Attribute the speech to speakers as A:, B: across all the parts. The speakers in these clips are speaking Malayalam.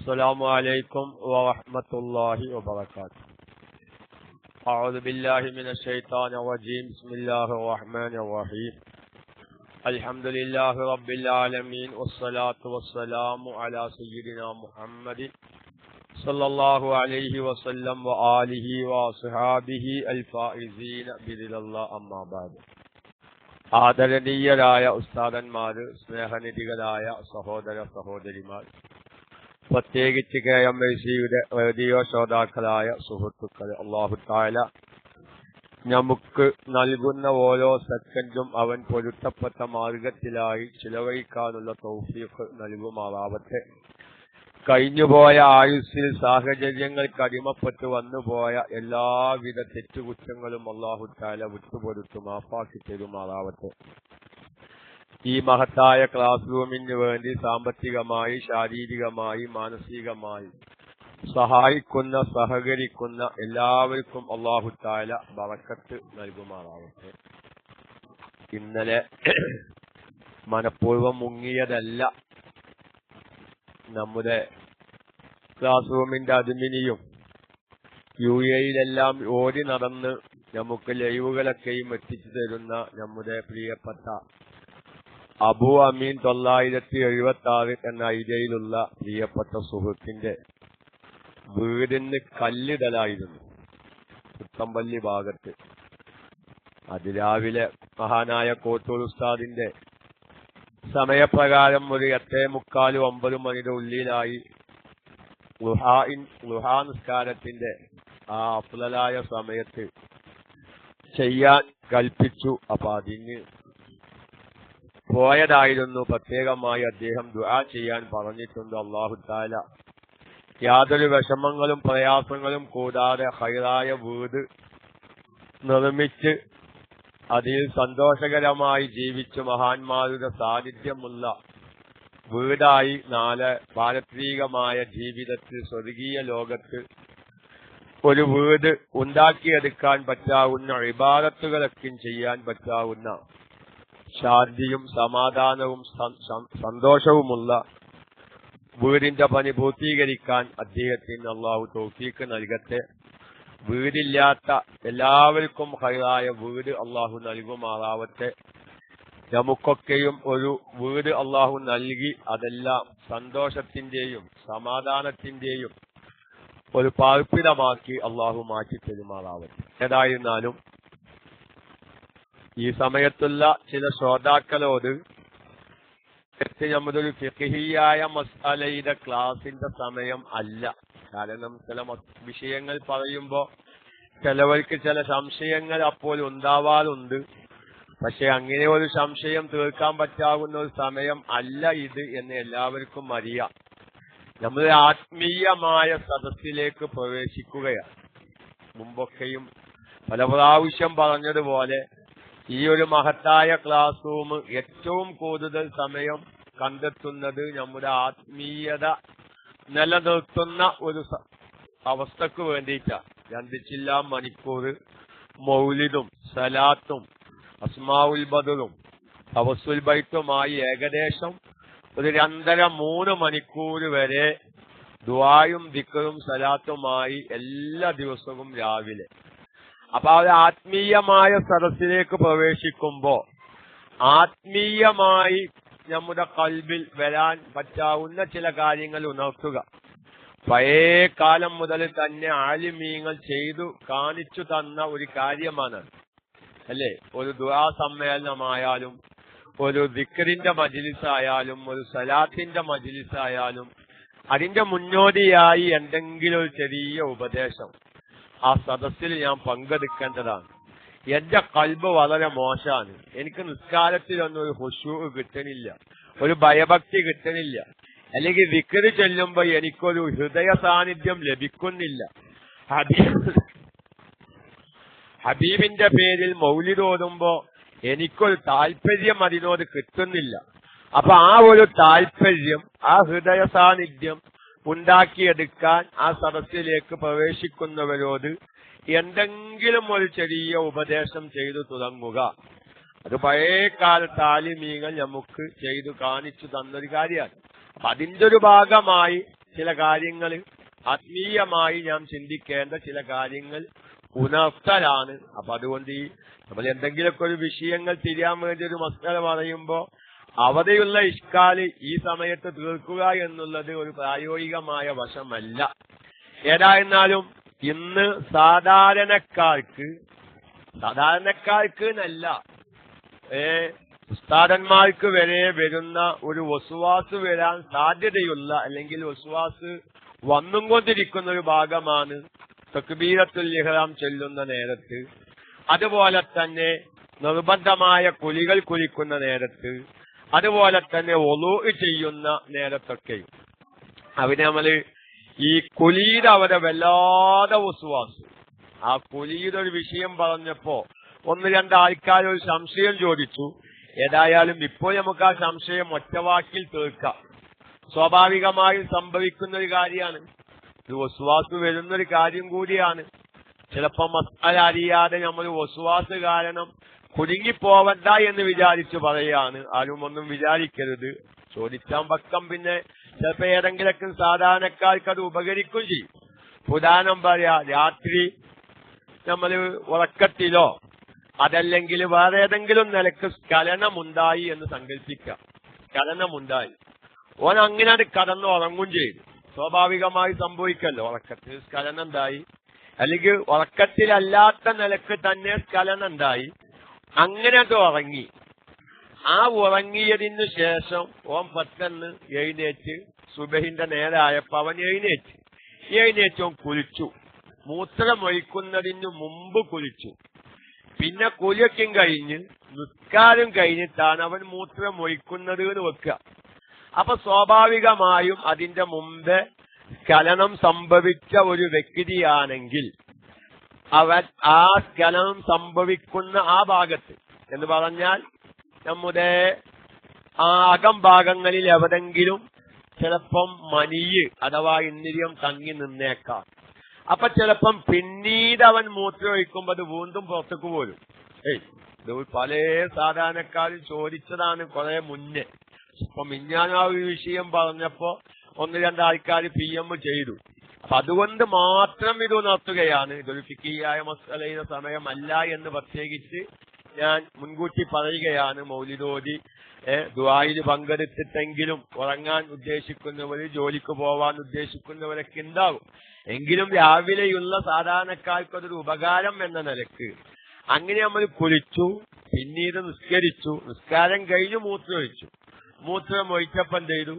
A: السلام عليكم ورحمة الله وبركاته أعوذ بالله من الشيطان الرجيم بسم الله الرحمن الرحيم الحمد لله رب العالمين والصلاة والسلام على سيدنا محمد صلى الله عليه وسلم وآله وصحابه الفائزين بذل الله أما بعد ആദരണീയരായ ഉസ്താദന്മാര് സ്നേഹനിധികളായ സഹോദര സഹോദരിമാർ പ്രത്യേകിച്ച് കെ എം ഐ സിയുടെ റേഡിയോ ശ്രോതാക്കളായ സുഹൃത്തുക്കൾ അള്ളാഹു താല നമുക്ക് നൽകുന്ന ഓരോ സെക്കൻഡും അവൻ പൊരുത്തപ്പെട്ട മാർഗത്തിലായി ചിലവഴിക്കാനുള്ള തൗഫീഖ് നൽകുമാറാവട്ടെ. കഴിഞ്ഞുപോയ ആയുസ്സിൽ സാഹചര്യങ്ങൾക്ക് അടിമപ്പെട്ട് വന്നുപോയ എല്ലാവിധ തെറ്റുകുറ്റങ്ങളും അള്ളാഹു താല വിട്ടുപൊരുത്തു മാപ്പാക്കി തരുമാറാവട്ടെ. ഈ മഹത്തായ ക്ലാസ് റൂമിന് വേണ്ടി സാമ്പത്തികമായി ശാരീരികമായി മാനസികമായി സഹായിക്കുന്ന സഹകരിക്കുന്ന എല്ലാവർക്കും അള്ളാഹു താല ബറക്കത്ത് നൽകുമാറാവട്ടെ. ഇന്നലെ മനഃപൂർവം മുങ്ങിയതല്ല നമ്മുടെ ക്ലാസ് റൂമിന്റെ അതിമിനിയും യു എയിലെല്ലാം ഓടി നടന്ന് നമുക്ക് ലൈവുകളൊക്കെയും എത്തിച്ചു തരുന്ന നമ്മുടെ പ്രിയപ്പെട്ട അബു അമീൻ തൊള്ളായിരത്തി എഴുപത്തി ആറ് എന്ന ഐഡിയയിലുള്ള പ്രിയപ്പെട്ട സുഹൃത്തിന്റെ വീടിന് കല്ലിടലായിരുന്നു പുത്തമ്പള്ളി ഭാഗത്ത്. അതിരാവിലെ മഹാനായ കോട്ടൂർ ഉസ്താദിന്റെ സമയപ്രകാരം ഒരു എട്ടേ മുക്കാലും ഒമ്പത് മണിയുടെ ഉള്ളിലായി നിസ്കാരത്തിന്റെ ആ അഫ്ലലായ സമയത്ത് ചെയ്യാൻ കൽപ്പിച്ചു. അപ്പൊ അതിന് പോയതായിരുന്നു. പ്രത്യേകമായി അദ്ദേഹം ദുആ ചെയ്യാൻ പറഞ്ഞിട്ടുണ്ട് അള്ളാഹു താല യാതൊരു വിഷമങ്ങളും പ്രയാസങ്ങളും കൂടാതെ ഹൈറായ വീട് നിർമ്മിച്ച് അതിൽ സന്തോഷകരമായി ജീവിച്ച് മഹാന്മാരുടെ സാന്നിധ്യമുള്ള വീടായി നാല് പാരത്രികമായ ജീവിതത്തിൽ സ്വർഗീയ ലോകത്ത് ഒരു വീട് ഉണ്ടാക്കിയെടുക്കാൻ പറ്റാവുന്ന ഇബാദത്തുകളൊക്കെ ചെയ്യാൻ പറ്റാവുന്ന ശാന്തിയും സമാധാനവും സന്തോഷവുമുള്ള വീടിന്റെ പണി പൂർത്തീകരിക്കാൻ അദ്ദേഹത്തിന് അള്ളാഹു തോഫീക്ക് നൽകട്ടെ. വീടില്ലാത്ത എല്ലാവർക്കും ഹൈറായ വീട് അള്ളാഹു നൽകുമാറാവട്ടെ. നമുക്കൊക്കെയും ഒരു വീട് അള്ളാഹു നൽകി അതെല്ലാം സന്തോഷത്തിന്റെയും സമാധാനത്തിന്റെയും ഒരു പാർപ്പിടമാക്കി അള്ളാഹു മാറ്റി പെരുമാറാവട്ടെ ഏതായിരുന്നാലും ഈ സമയത്തുള്ള ചില ശ്രോതാക്കളോട് നമ്മുടെ ഫിഹിയായ മസാലയുടെ ക്ലാസിന്റെ സമയം അല്ല. കാരണം ചില വിഷയങ്ങൾ പറയുമ്പോ ചിലവർക്ക് ചില സംശയങ്ങൾ അപ്പോൾ ഉണ്ടാവാറുണ്ട്. പക്ഷെ അങ്ങനെ ഒരു സംശയം തീർക്കാൻ പറ്റാവുന്ന ഒരു സമയം അല്ല ഇത് എന്ന് എല്ലാവർക്കും അറിയാം. നമ്മൾ ആത്മീയമായ സദസ്സിലേക്ക് പ്രവേശിക്കുകയാണ്. മുമ്പൊക്കെയും പല പ്രാവശ്യം പറഞ്ഞതുപോലെ ഈ ഒരു മഹത്തായ ക്ലാസ് റൂം ഏറ്റവും കൂടുതൽ സമയം കണ്ടെത്തുന്നത് നമ്മുടെ ആത്മീയത നിലനിർത്തുന്ന ഒരു അവസ്ഥക്ക് വേണ്ടിയിട്ടാണ് രണ്ട് ചില്ല മണിക്കൂർ മൗലിദും സലാത്തും അസ്മാവുൽ ബദറും തവസുൽ ബൈത്തുമായി ഏകദേശം ഒരു രണ്ടര മൂന്ന് മണിക്കൂർ വരെ ദുവായും ദിക്കറും സലാത്തുമായി എല്ലാ ദിവസവും രാവിലെ. അപ്പൊ ആ ആത്മീയമായ സദസ്സിലേക്ക് പ്രവേശിക്കുമ്പോ ആത്മീയമായി നമ്മുടെ കൽബിൽ വരാൻ പറ്റാവുന്ന ചില കാര്യങ്ങൾ ഉണർത്തുക. പഴയ കാലം മുതൽ തന്നെ ആലിമീങ്ങൾ ചെയ്തു കാണിച്ചു തന്ന ഒരു കാര്യമാണ്. അല്ലേ? ഒരു ദുആ സമ്മേളനമായാലും ഒരു ദിക്കറിന്റെ മജിലിസായാലും ഒരു സലാത്തിന്റെ മജിലിസായാലും അതിന്റെ മുന്നോടിയായി എന്തെങ്കിലും ഒരു ചെറിയ ഉപദേശം. ആ സദസ്സിൽ ഞാൻ പങ്കെടുക്കേണ്ടതാണ്. എന്റെ കൽബ് വളരെ മോശമാണ്. എനിക്ക് നിസ്കാരത്തിലൊന്നും ഒരു ഹുഷു കിട്ടണില്ല. ഒരു ഭയഭക്തി കിട്ടണില്ല. അല്ലെങ്കിൽ വിക്കറി ചെല്ലുമ്പോ എനിക്കൊരു ഹൃദയ സാന്നിധ്യം ലഭിക്കുന്നില്ല. ഹബീബിന്റെ പേരിൽ മൗലി തോന്നുമ്പോ എനിക്കൊരു താല്പര്യം അതിനോട് കിട്ടുന്നില്ല. അപ്പൊ ആ ഒരു താല്പര്യം ആ ഹൃദയ സാന്നിധ്യം ഉണ്ടാക്കിയെടുക്കാൻ ആ സദസ്സിലേക്ക് പ്രവേശിക്കുന്നവരോട് എന്തെങ്കിലും ഒരു ചെറിയ ഉപദേശം ചെയ്തു തുടങ്ങുക. അത് പഴയ കാലത്ത് നമുക്ക് ചെയ്തു കാണിച്ചു തന്നൊരു കാര്യമാണ്. അപ്പൊ അതിന്റെ ഒരു ഭാഗമായി ചില കാര്യങ്ങൾ ആത്മീയമായി ഞാൻ ചിന്തിക്കേണ്ട ചില കാര്യങ്ങൾ ഉണർത്തലാണ് അപ്പൊ അതുകൊണ്ട് ഈ നമ്മൾ എന്തെങ്കിലുമൊക്കെ ഒരു വിഷയങ്ങൾ തിരിയാൻ വേണ്ടി ഒരു മസ്കല പറയുമ്പോ അവിടെയുള്ള ഇഷ്കാൽ ഈ സമയത്ത് തീർക്കുക എന്നുള്ളത് ഒരു പ്രായോഗികമായ വശമല്ല. ഏതായിരുന്നാലും ഇന്ന് സാധാരണക്കാർക്ക് സാധാരണക്കാർക്ക് എന്നല്ല ഏ ഉസ്താദന്മാർക്ക് വരെ വരുന്ന ഒരു വസുവാസ് വരാൻ സാധ്യതയുള്ള അല്ലെങ്കിൽ വസുവാസ് വന്നും കൊണ്ടിരിക്കുന്ന ഒരു ഭാഗമാണ് തക്ബീരത്തുൽ ഇഹ്റാം ചെല്ലുന്ന നേരത്ത്. അതുപോലെ തന്നെ നിർബന്ധമായ കുലികൾ കുലിക്കുന്ന നേരത്ത്. അതുപോലെ തന്നെ ഒലു ചെയ്യുന്ന നേരത്തൊക്കെയും അവിടെ നമ്മൾ ഈ കുലിയുടെ അവരെ വല്ലാതെ വസുവാസ് ആ കുലിയുടെ ഒരു വിഷയം പറഞ്ഞപ്പോ ഒന്ന് രണ്ട് ആൾക്കാർ ഒരു സംശയം ചോദിച്ചു. ഏതായാലും ഇപ്പോൾ നമുക്ക് ആ സംശയം ഒറ്റവാക്കിൽ തീർക്കാം. സ്വാഭാവികമായും സംഭവിക്കുന്ന ഒരു കാര്യമാണ്. ഇത് വസുവാസ് വരുന്ന ഒരു കാര്യം കൂടിയാണ്. ചിലപ്പോ മസാല അറിയാതെ നമ്മൾ വസുവാസ് കാരണം കുടുങ്ങിപ്പോവണ്ട എന്ന് വിചാരിച്ചു പറയാണ്. ആരും ഒന്നും വിചാരിക്കരുത്. ചോദിച്ചാൻ പക്കം പിന്നെ ചിലപ്പോ ഏതെങ്കിലൊക്കെ സാധാരണക്കാർക്ക് അത് ഉപകരിക്കും ചെയ്യും. പുരാണം പറയാ രാത്രി നമ്മൾ ഉറക്കത്തിലോ അതല്ലെങ്കിൽ വേറെ ഏതെങ്കിലും നിലയ്ക്ക് സ്ഖലനമുണ്ടായി എന്ന് സങ്കല്പിക്കാം സ്ഖലനമുണ്ടായി. ഓൻ അങ്ങനെ അത് കടന്നു ഉറങ്ങും ചെയ്തു സ്വാഭാവികമായി സംഭവിക്കല്ലോ. ഉറക്കത്തിൽ സ്ഖലനം ഉണ്ടായി അല്ലെങ്കിൽ ഉറക്കത്തിലല്ലാത്ത നിലയ്ക്ക് തന്നെ സ്ഖലനം ഉണ്ടായി അങ്ങനെ അത് ഉറങ്ങി. ആ ഉറങ്ങിയതിന് ശേഷം ഓം പെട്ടെന്ന് എഴുന്നേറ്റ് സുബഹിന്റെ നേരായപ്പോ അവൻ എഴുന്നേറ്റ്. എഴുന്നേറ്റ് ഓൻ മൂത്രം മൂത്രമൊഴിക്കുന്നതിന് മുമ്പ് കുലിച്ചു. പിന്നെ കുലിയൊക്കെ കഴിഞ്ഞ് നിസ്കാരം കഴിഞ്ഞിട്ടാണ് അവൻ മൂത്രമൊഴിക്കുന്നത് എന്ന് വെക്കുക. അപ്പൊ സ്വാഭാവികമായും അതിന്റെ മുമ്പ് സ്ഖലനം സംഭവിച്ച ഒരു വ്യക്തിയാണെങ്കിൽ അവൻ ആ സ്ഖലനം സംഭവിക്കുന്ന ആ ഭാഗത്ത് എന്ന് പറഞ്ഞാൽ നമ്മുടെ ആ അകംഭാഗങ്ങളിൽ എവിടെങ്കിലും ചിലപ്പം മനിയ് അഥവാ ഇന്ദ്രിയം തങ്ങി നിന്നേക്കാം. അപ്പൊ ചിലപ്പം പിന്നീട് അവൻ മൂത്രമൊഴിക്കുമ്പോൾ അത് വീണ്ടും പുറത്തേക്ക് പോരും. ഏയ് ഇത് പല സാധാരണക്കാരും ചോദിച്ചതാണ് കുറെ മുന്നേ. ഇപ്പൊ മിഞ്ഞാൻ വിഷയം പറഞ്ഞപ്പോ ഒന്ന് രണ്ട് ആൾക്കാർ പി എം ചെയ്തു. അപ്പൊ അതുകൊണ്ട് മാത്രം ഇത് ഉണർത്തുകയാണ്. ഇതൊരു ഫിക്കിയായ മസലയുടെ സമയമല്ല എന്ന് പ്രത്യേകിച്ച് ഞാൻ മുൻകൂട്ടി പറയുകയാണ്. മൗലിദോദി ദുബായിൽ പങ്കെടുത്തിട്ടെങ്കിലും ഉറങ്ങാൻ ഉദ്ദേശിക്കുന്നവര് ജോലിക്ക് പോവാൻ ഉദ്ദേശിക്കുന്നവരൊക്കെ ഉണ്ടാവും എങ്കിലും രാവിലെയുള്ള സാധാരണക്കാർക്ക് അതൊരു ഉപകാരം എന്ന നിലയ്ക്ക് അങ്ങനെ നമ്മൾ കുളിച്ചു പിന്നീട് നിസ്കരിച്ചു. നിസ്കാരം കഴിഞ്ഞ് മൂത്രമൊഴിച്ചു. മൂത്രം ഒഴിച്ചപ്പം ചെയ്തു?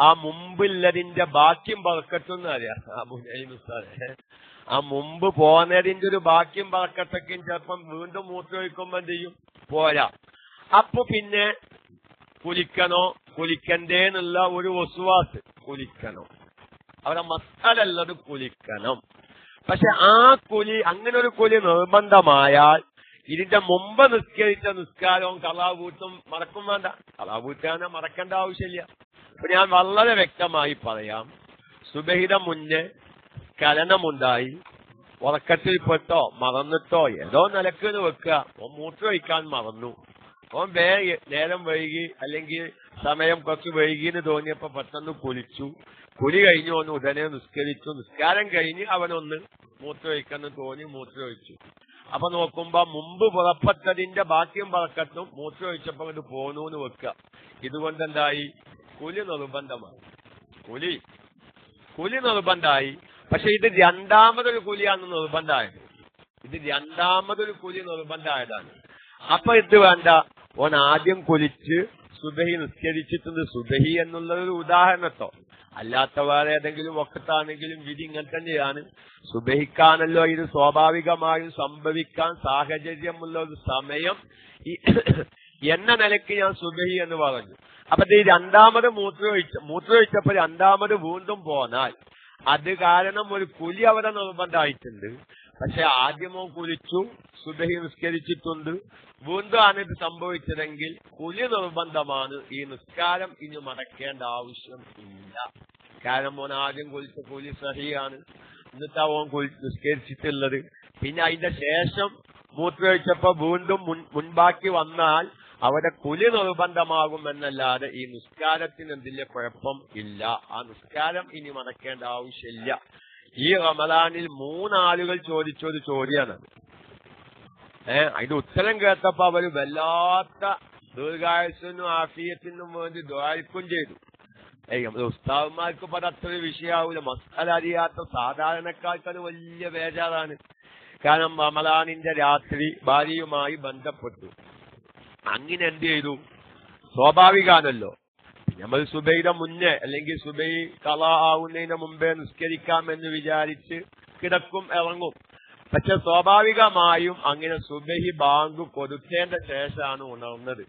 A: ആ മുമ്പില്ലതിന്റെ ബാക്കിയും പറക്കട്ടെന്ന് അറിയാം. ആ മുസ്താദെ ആ മുമ്പ് പോന്നതിന്റെ ഒരു ബാക്കിയും പറക്കത്തൊക്കെയും ചിലപ്പം വീണ്ടും മൂത്രമൊഴിക്കുമ്പോ എന്ത് ചെയ്യും? പോരാ. അപ്പൊ പിന്നെ കുലിക്കണോ? കുലിക്കണ്ടേന്നുള്ള ഒരു വസുവാസ് കുലിക്കണോ. അവിടെ മസാലല്ലത് കുലിക്കണം. പക്ഷെ ആ കുലി അങ്ങനെ ഒരു കുലി നിർബന്ധമായാൽ ഇതിന്റെ മുമ്പ് നിസ്കരിച്ച നിസ്കാരവും കലാവൂട്ടും മറക്കും വേണ്ട. കലാവൂട്ടാനെ മറക്കേണ്ട ആവശ്യമില്ല. ഞാൻ വളരെ വ്യക്തമായി പറയാം. സുബഹിത മുന്നേ കലനമുണ്ടായി. ഉറക്കത്തിൽപ്പെട്ടോ മറന്നിട്ടോ ഏതോ നിലയ്ക്ക് വെക്കുക. ഓൻ മൂത്രമൊഴിക്കാൻ മറന്നു. ഓ വേ നേരം വൈകി അല്ലെങ്കിൽ സമയം കുറച്ച് വൈകിന്ന് തോന്നിയപ്പോ പെട്ടെന്ന് കുലിച്ചു കുലി കഴിഞ്ഞു ഒന്ന് ഉടനെ നിസ്കരിച്ചു. നിസ്കാരം കഴിഞ്ഞ് അവനൊന്ന് മൂത്രമൊഴിക്കെന്ന് തോന്നി മൂത്രമൊഴിച്ചു അപ്പൊ നോക്കുമ്പോ മുമ്പ് പുറപ്പെട്ടതിന്റെ ബാക്കിയും പറക്കത്തും മൂത്രമൊഴിച്ചപ്പോ ഇത് പോന്നു എന്ന് വെക്കുക. ഇതുകൊണ്ട് എന്തായി കുലി നിർബന്ധമാണ്. കുലി. കുലി നിർബന്ധമായി. പക്ഷെ ഇത് രണ്ടാമതൊരു കുലിയാണ് നിർബന്ധമായത്. ഇത് രണ്ടാമതൊരു കുലി നിർബന്ധമായതാണ്. അപ്പൊ ഇത് വേണ്ട. ഓൻ ആദ്യം കുലിച്ച് സുബഹി നിസ്കരിച്ചിട്ടുണ്ട്. സുബഹി എന്നുള്ള ഒരു ഉദാഹരണത്തോ. അല്ലാത്ത വേറെ ഏതെങ്കിലും ഒക്കത്താണെങ്കിലും വിധി ഇങ്ങനെ തന്നെയാണ്. സുബഹിക്കാണല്ലോ ഇത് സ്വാഭാവികമായും സംഭവിക്കാൻ സാഹചര്യമുള്ള ഒരു സമയം. എന്ന നിലയ്ക്ക് ഞാൻ സുബഹി എന്ന് പറഞ്ഞു. അപ്പൊ ഈ രണ്ടാമത് മൂത്രമൊഴിച്ച മൂത്രമൊഴിച്ചപ്പോ രണ്ടാമത് വീണ്ടും പോന്നാൽ അത് കാരണം ഒരു കുലി അവിടെ നിർബന്ധമായിട്ടുണ്ട്. പക്ഷെ ആദ്യമോ കുലിച്ചു സുബഹി നിസ്കരിച്ചിട്ടുണ്ട്. വീണ്ടും ഇത് സംഭവിച്ചതെങ്കിൽ കുലി നിർബന്ധമാണ്. ഈ നിസ്കാരം ഇനി മടക്കേണ്ട ആവശ്യം ഇല്ല. കാരണം ഓൻ ആദ്യം കുലിച്ച കുലി സഹിയാണ്. എന്നിട്ടാ ഓൻ നിസ്കരിച്ചിട്ടുള്ളത്. പിന്നെ അതിന്റെ ശേഷം മൂത്രമൊഴിച്ചപ്പോ വീണ്ടും മുൻ മുൻപാക്കി വന്നാൽ അവിടെ കുലി നിർബന്ധമാകുമെന്നല്ലാതെ ഈ നിസ്കാരത്തിന് എന്തില്ല കുഴപ്പം ഇല്ല. ആ നിസ്കാരം ഇനി മടക്കേണ്ട ആവശ്യമില്ല. ഈ റമദാനിൽ മൂന്നാളുകൾ ചോദിച്ചൊരു ചോദ്യമാണ് ഏഹ് അതിന്റെ ഉത്തരം കേട്ടപ്പോ അവർ വല്ലാത്ത ദീർഘായുസിനും ആഫിയത്തിനും വേണ്ടി ദ്വാരിക്കും ചെയ്തു. ഉസ്താവന്മാർക്ക് ഇപ്പൊ അത് അത്ര വിഷയാവൂല. മസാല അറിയാത്ത അത് വലിയ ബേജാറാണ്. കാരണം റമദാനിന്റെ രാത്രി ഭാര്യയുമായി ബന്ധപ്പെട്ടു. അങ്ങനെ എന്ത് ചെയ്തു? സ്വാഭാവികാണല്ലോ. നമ്മൾ സുബൈയുടെ മുന്നേ അല്ലെങ്കിൽ സുബൈ കള ആവുന്നതിന് മുമ്പേ നിസ്കരിക്കാമെന്ന് വിചാരിച്ച് കിടക്കും ഇറങ്ങും. പക്ഷെ സ്വാഭാവികമായും അങ്ങനെ സുബഹി ബാങ്ക് കൊടുക്കേണ്ട ശേഷമാണ് ഉണർന്നത്.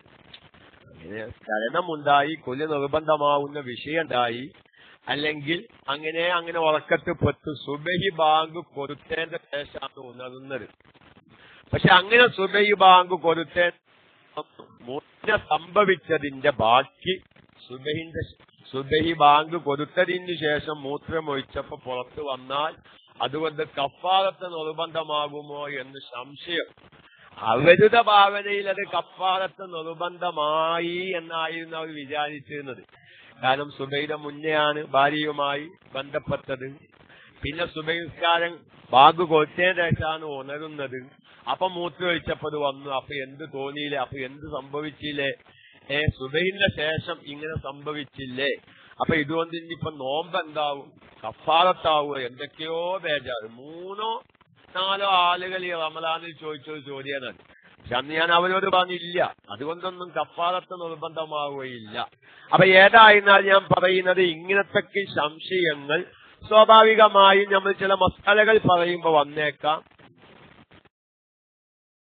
A: അങ്ങനെ ചലനമുണ്ടായി കൊല്ലി നിർബന്ധമാവുന്ന വിഷയമുണ്ടായി. അല്ലെങ്കിൽ അങ്ങനെ അങ്ങനെ ഉറക്കത്ത് പൊത്ത് സുബഹി ബാങ്ക് കൊടുത്തേണ്ട ശേഷമാണ് ഉണർന്നത്. പക്ഷെ അങ്ങനെ സുബഹി ബാങ്ക് കൊടുത്തേ സംഭവിച്ചതിന്റെ ബാക്കി സുബഹിന്റെ സുബഹി ബാങ്ക് കൊടുത്തതിന് ശേഷം മൂത്രമൊഴിച്ചപ്പോ പുറത്തു വന്നാൽ അതുകൊണ്ട് കപ്പാലത്ത് നിർബന്ധമാകുമോ എന്ന് സംശയം. അവരുടെ ഭാവനയിൽ അത് കപ്പാലത്ത് നിർബന്ധമായി എന്നായിരുന്നു അവർ വിചാരിച്ചിരുന്നത്. കാരണം സുബൈയുടെ മുന്നെയാണ് ഭാര്യയുമായി ബന്ധപ്പെട്ടത്. പിന്നെ സുബൈസ്കാരൻ ബാഗ് കൊടുത്തതിന് ശേഷമാണ് ഉണരുന്നത്. അപ്പൊ മൂത്രമൊഴിച്ചപ്പോ അത് വന്നു. അപ്പൊ എന്ത് തോന്നിയില്ലേ? അപ്പൊ എന്ത് സംഭവിച്ചില്ലേ? ഏ സുബൈന്റെ ശേഷം ഇങ്ങനെ സംഭവിച്ചില്ലേ? അപ്പൊ ഇതുകൊണ്ട് ഇനിയിപ്പൊ നോമ്പ് എന്താവും കഫാറത്താവുക എന്തൊക്കെയോ ബേജാറ്. മൂന്നോ നാലോ ആളുകൾ ഈ റമലാനിൽ ചോദിച്ചൊരു ചോദ്യമാണ് പക്ഷെ അന്ന് ഞാൻ അവരോട് പറഞ്ഞില്ല. അതുകൊണ്ടൊന്നും കഫാറത്ത് നിർബന്ധമാവുകയില്ല. അപ്പൊ ഏതായിരുന്നാൽ ഞാൻ പറയുന്നത് ഇങ്ങനത്തെ സംശയങ്ങൾ സ്വാഭാവികമായും നമ്മൾ ചില മസാലകൾ പറയുമ്പോൾ വന്നേക്കാം.